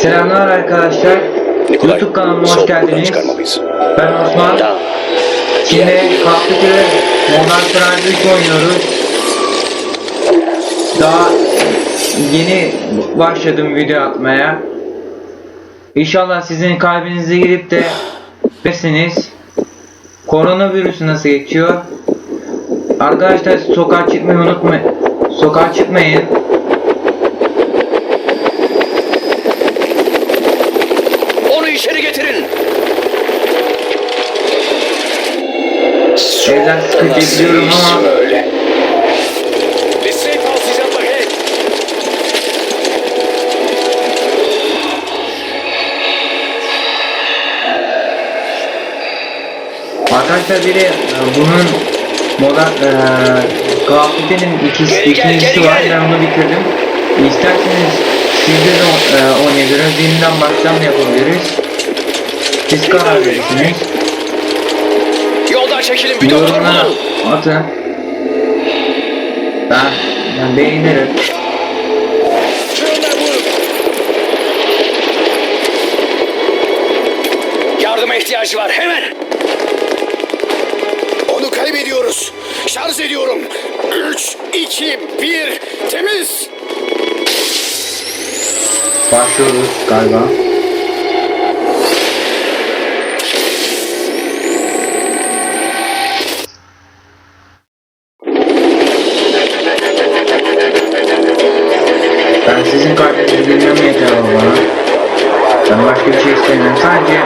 Selamlar arkadaşlar. Nikolay, YouTube kanalıma hoş geldiniz. Ben Osman. Tamam. Şimdi Kalkıtı Modern Strike 3 oynuyoruz. Daha yeni başladım video atmaya. İnşallah sizin kalbinize girip de besiniz. Koronavirüsü nasıl geçiyor? Arkadaşlar sokağa çıkmayı unutmayın. Sokağa çıkmayın. Evden sıkıcı biliyorum ama ahead. Arkadaşlar biri e, bunun moda e, Galatasaray'ın ikisi, Gel, gel, ikincisi gel, var ben onu bitirdim. İsterseniz siz de de e, oynayabiliriz. Yeniden baştan da yapabiliriz. Siz karar verirsiniz. Yoldan çekilin bir doktor bulun. atın. Ben, ben vurun. Yardıma ihtiyacı var hemen. Onu kaybediyoruz. Şarj ediyorum. 3, 2, 1, temiz. Başlıyoruz galiba. Sizin kalbinizi yeter bana. Ben başka bir şey istemiyorum. Sadece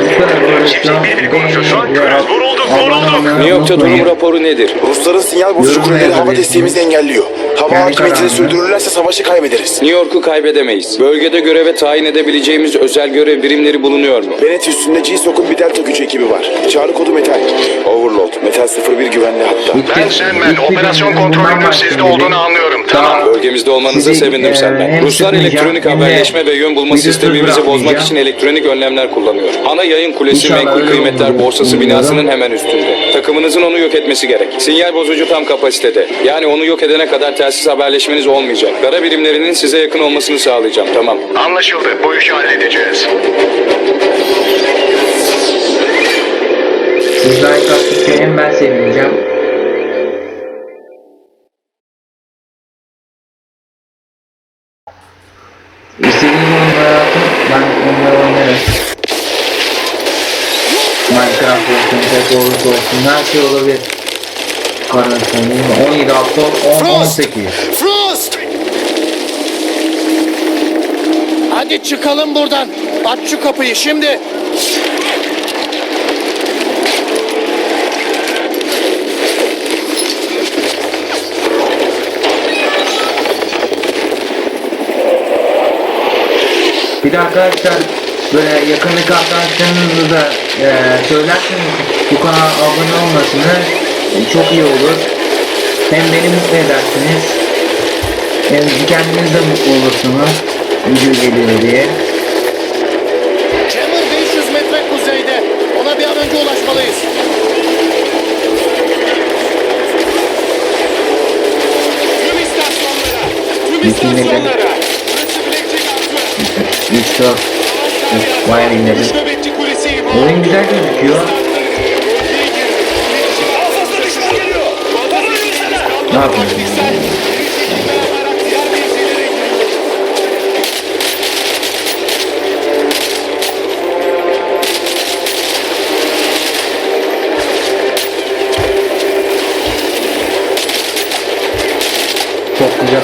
bu kadar birbirini konuşuyor. New York'ta durum raporu nedir? Rusların sinyal bozucu kuleleri hava desteğimizi engelliyor. Hava hakimiyetini sürdürürlerse savaşı kaybederiz. New York'u kaybedemeyiz. Bölgede göreve tayin edebileceğimiz özel görev birimleri bulunuyor mu? Bennett üstünde G-Sock'un bir delta gücü ekibi var. Çağrı kodu metal. Overlord. Metal 01 güvenli hatta. Ben de operasyon kontrolünün sizde olduğunu anlıyorum. Tamam. Bölgemizde olmanıza sevindim e, Selman. hem Ruslar elektronik haberleşme ve yön bulma sistemimizi bozmak için elektronik önlemler kullanıyor. Ana yayın kulesi menkul kıymetler borsası binasının hemen üstünde. Takımınızın onu yok etmesi gerek. Sinyal bozucu tam kapasitede. Yani onu yok edene kadar telsiz haberleşmeniz olmayacak. Kara birimlerinin size yakın olmasını sağlayacağım. Tamam. Anlaşıldı. Bu işi halledeceğiz. Kattıkça hem ben sevineceğim. Her şey olabilir. Karantina 17 Ağustos 10 18. Frost! Hadi çıkalım buradan. Aç şu kapıyı şimdi. Bir de arkadaşlar böyle yakındaki arkadaşlarınızla da e, söylerseniz bu kanala abone olmasını e, çok iyi olur. Hem beni mutlu edersiniz. Hem kendiniz de mutlu olursunuz. Video geliyor diye. Hammer 500 metre kuzeyde. Ona bir an önce ulaşmalıyız. Tüm istasyonlara! Tüm istasyonlara! 3 4 Bayağı inledim. Oyun güzel gözüküyor. Ne yapıyorsun? Çok güzel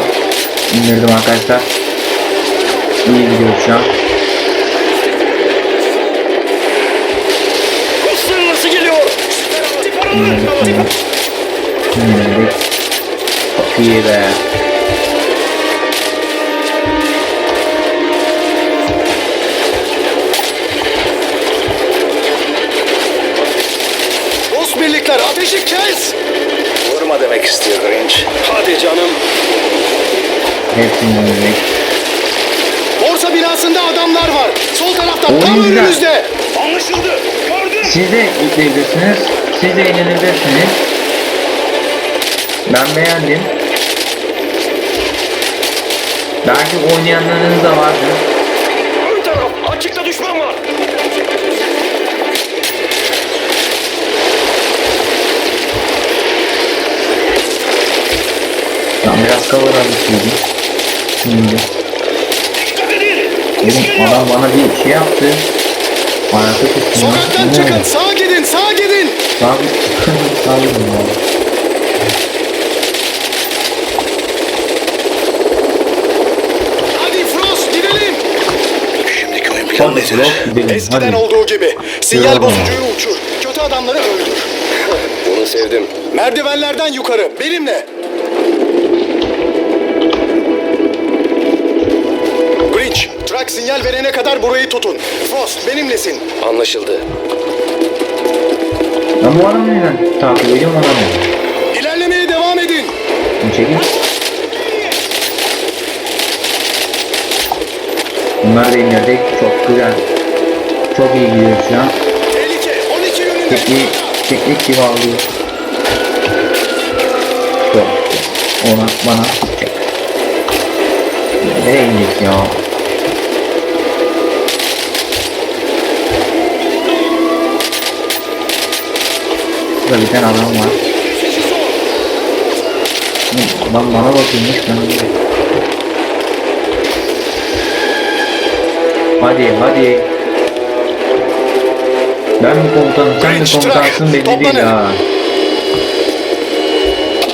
indirdim arkadaşlar. İyi gidiyor şu an. Rusların nasıl geliyor? İndirdik bunu. İndirdik. Çok iyi be. Rus birlikler ateşi kes! Vurma demek istiyor Grinch. Hadi canım. Hepsini. Borsa binasında adamlar var. Sol taraftan tam Oyun güzel. önünüzde. Anlaşıldı. Gördüm. Siz de yükleyebilirsiniz. Siz de eğlenebilirsiniz. Ben beğendim. Belki oynayanlarınız da vardır. Ön taraf açıkta düşman var. Ben biraz alışıyordum. Şimdi. Edin. Oğlum adam bana bir şey yaptı. Ayakta tuttum. Sokaktan çıkın. Sağa gidin. Sağa gidin. Sağ gidin ya. Hadi Frost gidelim. Şimdiki oyun planı nedir? Frost gidelim. Eskiden Hadi. olduğu gibi. Sinyal bozucuyu uçur. Kötü adamları öldür. Bunu sevdim. Merdivenlerden yukarı. Benimle. Grinch, Truck sinyal verene kadar burayı tutun. Frost benimlesin. Anlaşıldı. Ben bu adamı neden takip ediyorum anlamıyorum. İlerlemeye devam edin. Bunu çekin. Bunlar da indirdik. Çok güzel. Çok iyi gidiyor şu an. Tehlike 12 yönünde. Teknik, teknik gibi alıyor. Çok güzel. Ona bana tutacak. Nereye indik ya? Burada bir tane adam var. Adam bana bakıyormuş ben Hadi hadi. Ben mi komutanım sen mi komutansın belli değil ha.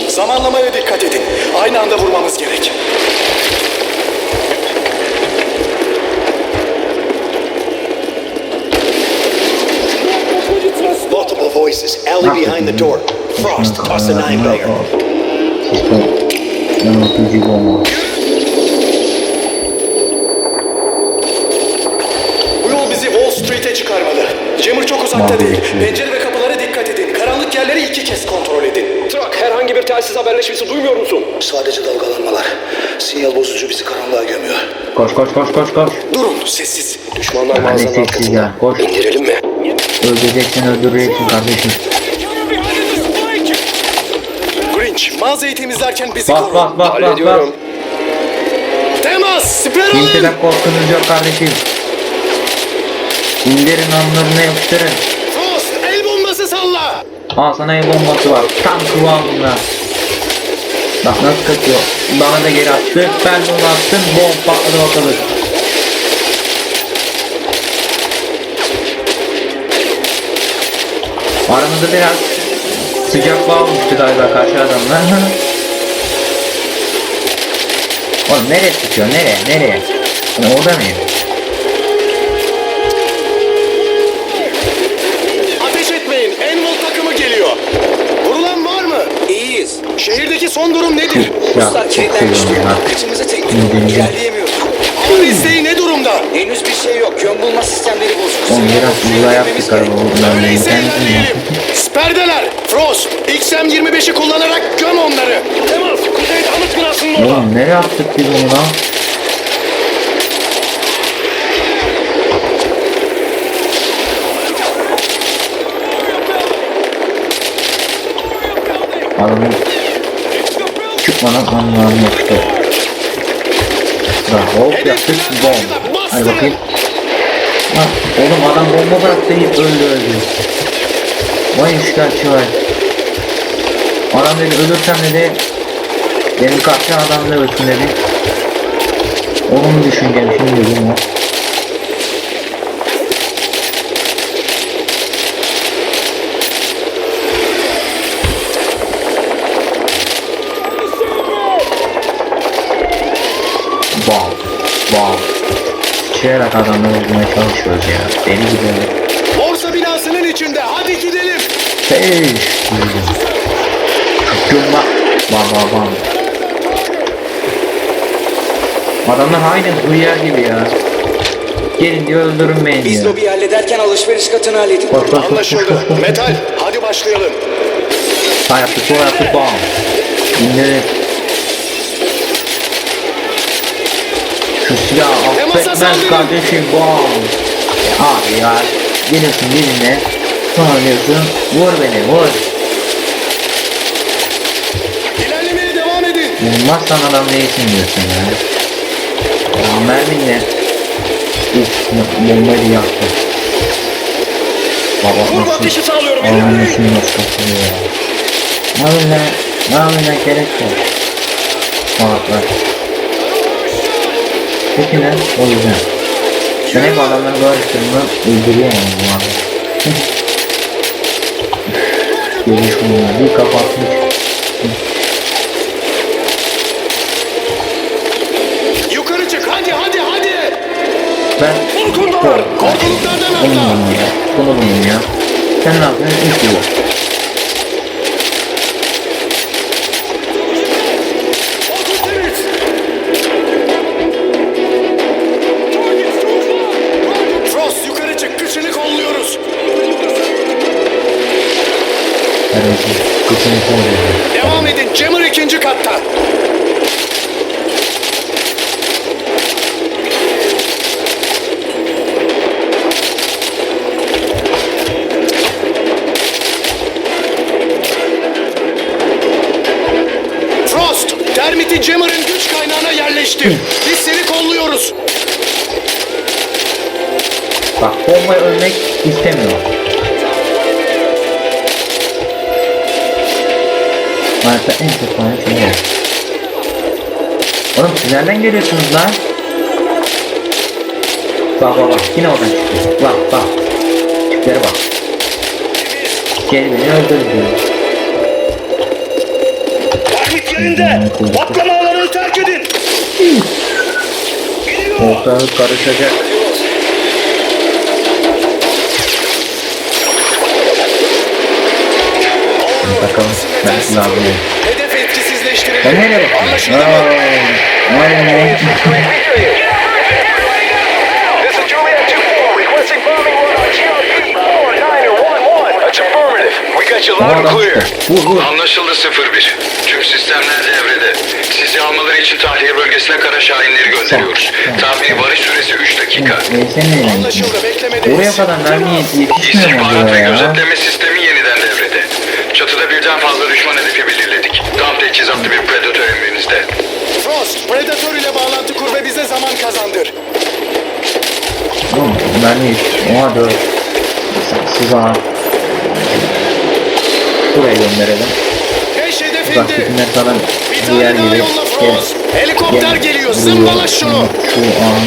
Zamanlamaya dikkat edin. Aynı anda vurmamız gerek. Voices. Alley behind the door. Frost, toss a nine bagger. Yol bizi Wall Street'e çıkarmalı. Jammer çok uzakta değil. şey. Pencere ve kapılara dikkat edin. Karanlık yerleri iki kez kontrol edin. Trak herhangi bir telsiz haberleşmesi duymuyor musun? Sadece dalgalanmalar. Sinyal bozucu bizi karanlığa gömüyor. Koş koş koş koş koş. Durun sessiz. Düşmanlar Hadi mağazanın arkasında. İndirelim mi? Öldüreceksin öldüreceksin kardeşim. Grinch mağazayı temizlerken bizi Bas koru. bas bas bas. Hallediyorum. Temas! Siper alın! Kimseden korkunuz yok kardeşim. İndirin onlarını yapıştırın. Frost el bombası salla! Al sana el bombası var. Tam kıvamında. Bak nasıl kaçıyor. Bana da geri attı. Ben de onu attım. Bom patladı ortalık. Aramızda biraz sıcak bağ olmuştu galiba karşı adamla. Oğlum nereye sıkıyor? Nereye? Nereye? Yani orada mıyım? Ateş etmeyin. Envol takımı geliyor. Vurulan var mı? İyiyiz. Şehirdeki son durum nedir? Ya çok kilitlenmiş seviyorum ya. Kıçımızı tek ilerleyemiyoruz. Ne durumda? Henüz bir şey yok. Yön bulma sistemleri bozuk. Oğlum biraz indirmemiz yaptık araba. neyden ilerleyelim. Sperdeler! Frost! XM-25'i kullanarak göm onları. Temas kuzeyde anıt binasının orada. Oğlum nereye attık biz onu lan? Adamın çıkmadan anlamı yoktu. Hop yaptık bom. Hadi bakayım. Ha, oğlum adam bomba bıraktı öldü öldü. Vay üçkağıtçı vay. Adam dedi ölürsem dedi benim karşı adam da ölsün dedi. Onu mu düşüneceğim şimdi dedim o. Çeyrek adamları vurmaya çalışıyoruz ya. Deli gibi. Borsa binasının içinde. Hadi gidelim. Hey! Cumba. Bam bam bam. Adamlar aynen uyar gibi ya. Gelin diyor öldürün beni Biz diyor. lobi hallederken alışveriş katını halledin. Koş koş Anlaşıldı. Metal. Hadi başlayalım. Sağ yaptık sol yaptık bam. İndirin. Temasa affetmez kardeşim bam. Abi ya. Geliyorsun gelinle. Sonra diyorsun vur beni vur. İlerlemeye devam edin. Vurmazsan adam değilsin diyorsun ya. Merminle. Uf, bombayı yaktı. Baba nasıl? ateşi sağlıyorum. Allah'ın şunu nasıl kapıyor ya. Merminle, merminle gerek yok. Salaklar. Peki ne? O yüzden. Ben hep adamları karıştırma öldürüyorum onu bu arada. Görüş bunu bir kapatmış. Yukarı çık hadi hadi hadi. Ben Balkondalar. Korkuluklardan atla. Bunu bulmayayım ya. Sen ne yapıyorsun? İlk yolu. Devam edin Jammer ikinci katta. Frost, termiti Jammer'ın güç kaynağına yerleştir. Biz seni kolluyoruz. Bak bombayı ölmek istemiyor. Hayatta en çok şey var. Oğlum siz nereden geliyorsunuz lan? Bak bak bak yine oradan çıktı. Bak bak. Tiplere bak. Gel beni öldürdü. Termit yerinde. Patlama alanını terk edin. Ortalık karışacak. Bakalım ben size alayım. Hedef etkisizleştirildi. Ben nereye bakıyorum? Anlaşıldı mı? aynen. This is Juliet 2-4 requesting bombing run on GRP 4911. That's affirmative. We got you Aa, loud and adam clear. Vur vur. Anlaşıldı 01. Tüm sistemler devrede. Sizi almaları için tahliye bölgesine kara şahinleri gönderiyoruz. Tahmini varış süresi 3 dakika. Anlaşıldı beklemedeyiz. Oraya kadar mermi yetişmiyor mu İstihbarat ve gözetleme sistemi yeniden devrede. Çatıda birden fazla düşman hedefi belirledik. Tam teçhizatlı bir predatör emrinizde. Frost, Predator ile bağlantı kur ve bize zaman kazandır. Oğlum mermi Oha dur. Siz ağa. Buraya gönderelim. Beş hedef indi. Falan Bir yer tane daha gibi. yolla Frost. Helikopter geliyor. Zımbala şunu. Şu an.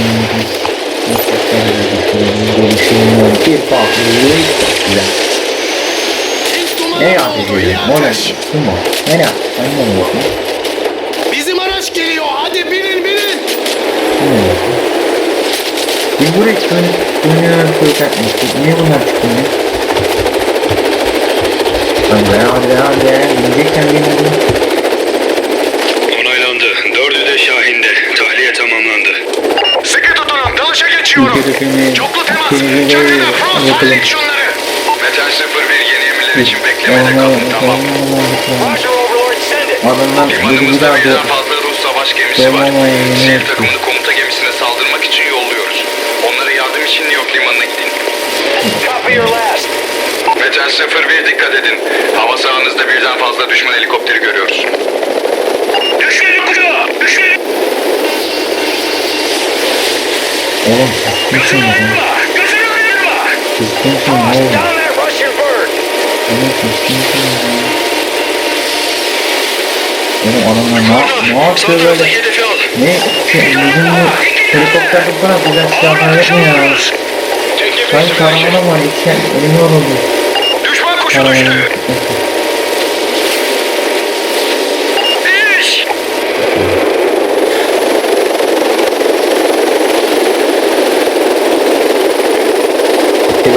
Bir farklılık güzel. İlk numara Nereye oldu, atacağız? iyi O ne? ateş. Kim o? Nereye? Ben de mi bakayım? Bizim araç geliyor. Hadi binin binin. Kim o? Biz buraya dönüp dönüyoruz kurtarmıştık. Niye bunlar çıktı ya? Hadi hadi hadi. Bineceksen binelim. Onaylandı. Dördü de Şahin'de. Tahliye tamamlandı. Sıkı tutunun. Dalışa geçiyorum. Çoklu temas. kendine Çatıda Frost yapalım. hallet şunları. Metal 01 emirler için beklemede kalın. Tamam. İt. Adamlar Limanımızda birden fazla Rus savaş gemisi var. Sivil takımını komuta gemisine saldırmak için yolluyoruz. Onlara yardım için New York limanına gidin. Copy your last. Metal 01 dikkat edin. Hava sahanızda birden fazla düşman helikopteri görüyoruz. Düşmeyin kucağa. Düşmeyin. Oğlum kimsin ya? Gözünü ayırma. Kimsin oğlum? Down there, Russian bird. Oğlum adamlar ne, ne yapıyor böyle? Ne? Bizim bu helikopter tutsana güzel silahlar mu ya? Sanki karavana var iki elim yoruldu. Düşman kuşu düştü.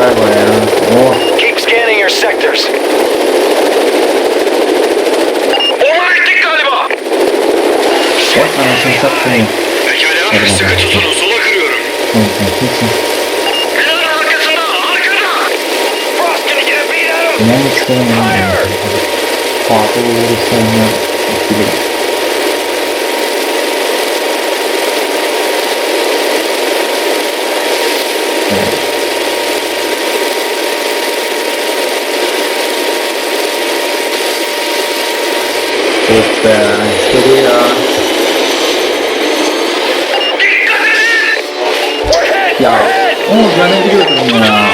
Var ya. Oh. Keep scanning your sectors. Ona gittik galiba. Bak anasını satmayın. Pekala. Sıkı tutunun. Sola kırıyorum. Of him. Ben mi çıkalım ya? Fatih olursa ya. Of be, işte bu ya. O canı biliyordum ya.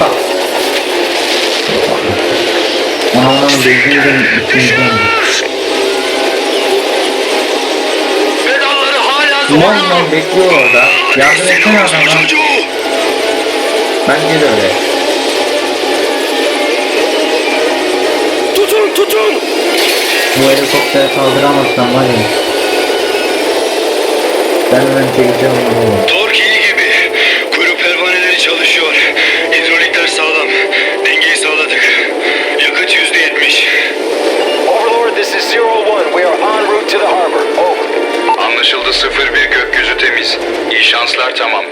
Bak. İçinden. Pedalları hala Duman duman bekliyor orada. Yardım etsene adama. Bence de öyle. Tutun tutun. Bu helikoptere kaldıramazsam var ya. Ben hemen çekeceğim onu. To the harbor. Over. Anlaşıldı 01 gökyüzü temiz. İyi şanslar tamam.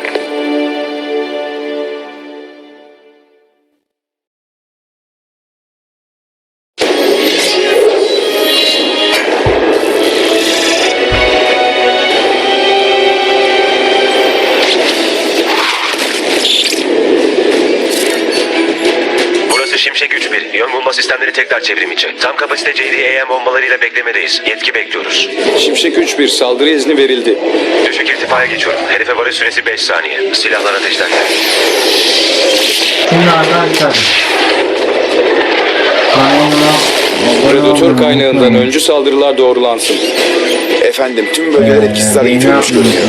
Sistemleri tekrar çevrim içi. Tam kapasite JDAM bombalarıyla beklemedeyiz. Yetki bekliyoruz. Şimşek 3-1 saldırı izni verildi. Düşük irtifaya geçiyorum. Hedefe varış süresi 5 saniye. Silahlar ateşlendi. Şimdi arkadaşlar. Kanalına abone Predatör kaynağından öncü saldırılar doğrulansın. Efendim tüm bölgeler etkisiz hale getirilmiş görünüyor.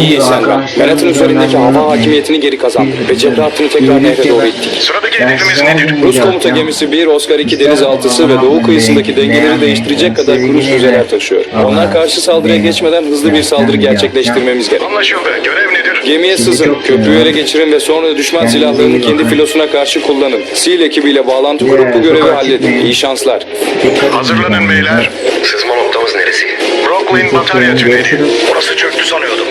İyi sen ben. Manhattan üzerindeki hava hakimiyetini geri kazandık ve cephe hattını tekrar nehre doğru ittik. Sıradaki hedefimiz nedir? Rus komuta gemisi 1, Oscar 2 denizaltısı ve Doğu kıyısındaki dengeleri değiştirecek kadar kruz füzeler taşıyor. Onlar karşı saldırıya geçmeden hızlı bir saldırı gerçekleştirmemiz gerek. Anlaşıldı. Görev nedir? Gemiye sızın, köprüyü ele geçirin ve sonra düşman silahlarını kendi filosuna karşı kullanın. SEAL ekibiyle bağlantı kurup bu görevi halledin. İyi şanslar. Hazırlanın beyler. Sızma noktamız neresi? Brooklyn Batarya Tüneli. Orası çöktü sanıyordum.